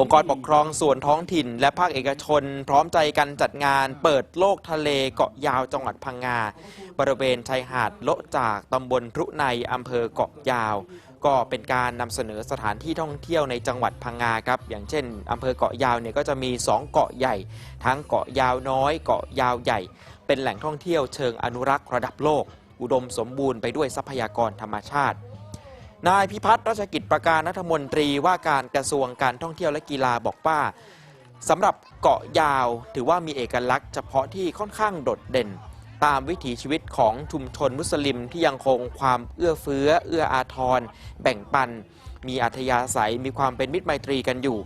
องค์กรปกครองส่วนท้องถิ่น และภาคเอกชน พร้อมใจกันจัดงาน เปิดโลกทะเลเกาะยาวจังหวัดพังงา บริเวณชายหาดโละจากตำบลพรุในอำเภอเกาะยาว ก็เป็นการนำเสนอสถานที่ท่องเที่ยวในจังหวัดพังงาครับ อย่างเช่นอำเภอเกาะยาวเนี่ยก็จะมี 2 เกาะใหญ่ ทั้งเกาะยาวน้อย เกาะยาวใหญ่ เป็นแหล่งท่องเที่ยวเชิงอนุรักษ์ระดับโลก อุดมสมบูรณ์ไปด้วยทรัพยากรธรรมชาติ นายพิพัฒน์ราชกิจประการรัฐมนตรีว่าการกระทรวงการท่องเที่ยวและกีฬาบอกว่าสำหรับเกาะยาวถือว่ามีเอกลักษณ์เฉพาะที่ค่อนข้างโดดเด่น ตามวิถีชีวิตของชุมชนมุสลิมที่ยังคงความเอื้อเฟื้อ เอื้ออาทร แบ่งปัน มีอัธยาศัยมีความเป็นมิตรไมตรีกันอยู่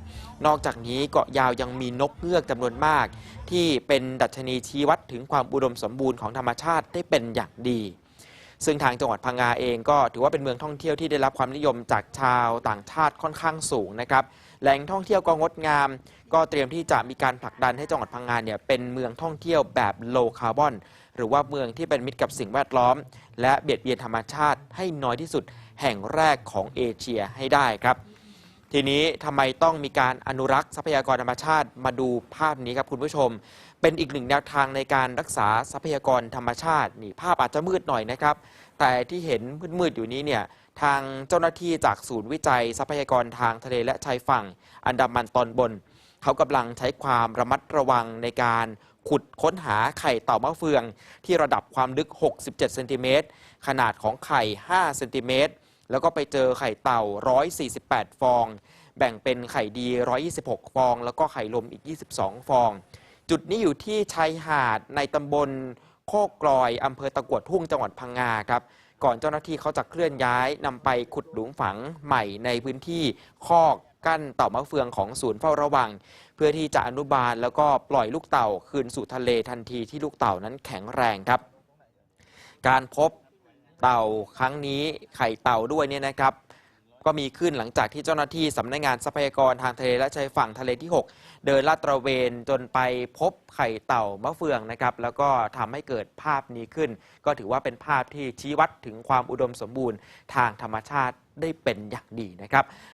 นอกจากนี้เกาะยาวยังมีนกเงือกจำนวนมาก ที่เป็นดัชนีชี้วัดถึงความอุดมสมบูรณ์ของธรรมชาติได้เป็นอย่างดี ซึ่งทางจังหวัดพังงาเองก็ถือว่าเป็นเมืองท่องเที่ยวที่ได้รับความนิยมจากชาวต่างชาติค่อนข้างสูงนะครับแหล่งท่องเที่ยวก็งดงาม ก็เตรียมที่จะมีการผลักดันให้จังหวัดพังงาเนี่ยเป็นเมืองท่องเที่ยวแบบโลคาร์บอน หรือว่าเมืองที่เป็นมิตรกับสิ่งแวดล้อม และเบียดเบียนธรรมชาติให้น้อยที่สุดแห่งแรกของเอเชียให้ได้ครับ ทีนี้ทำไมต้องมีการอนุรักษ์ทรัพยากรธรรมชาติมาดูภาพนี้ครับคุณผู้ชม เป็นอีกหนึ่งแนวทางในการรักษาทรัพยากรธรรมชาตินี่ภาพอาจจะมืดหน่อยนะครับ แต่ที่เห็นมืดๆอยู่นี้เนี่ยทางเจ้าหน้าที่จากศูนย์วิจัยทรัพยากรทางทะเลและชายฝั่ง อันดามันตอนบน เขากำลังใช้ความระมัดระวังในการขุดค้นหาไข่เต่ามะเฟือง ที่ระดับความลึก 67 เซนติเมตรขนาดของไข่ 5 เซนติเมตร แล้วก็ไปเจอไข่เต่า 148 ฟอง แบ่งเป็นไข่ดี 126 ฟอง แล้วก็ไข่ลมอีก 22 ฟอง จุดนี้อยู่ที่ชายหาดในตำบลโคกกลอยอำเภอตะกวดทุ่งจังหวัดพังงาครับก่อนเจ้าหน้าที่เขาจะเคลื่อนย้ายนำไปขุดหลุมฝังใหม่ในพื้นที่คอกกั้นเต่ามะเฟืองของศูนย์เฝ้าระวัง เพื่อที่จะอนุบาลแล้วก็ปล่อยลูกเต่าคืนสู่ทะเลทันทีที่ลูกเต่านั้นแข็งแรงครับ การพบ เต่าครั้งนี้ไข่เต่าด้วยเนี่ยนะครับ ก็มีขึ้นหลังจากที่เจ้าหน้าที่สำนักงานทรัพยากรทางทะเลและชายฝั่งทะเลที่ 6 เดินลาดตระเวนจนไปพบไข่เต่ามะเฟืองนะครับ แล้วก็ทำให้เกิดภาพนี้ขึ้น ก็ถือว่าเป็นภาพที่ชี้วัดถึงความอุดมสมบูรณ์ทางธรรมชาติได้เป็นอย่างดีนะครับ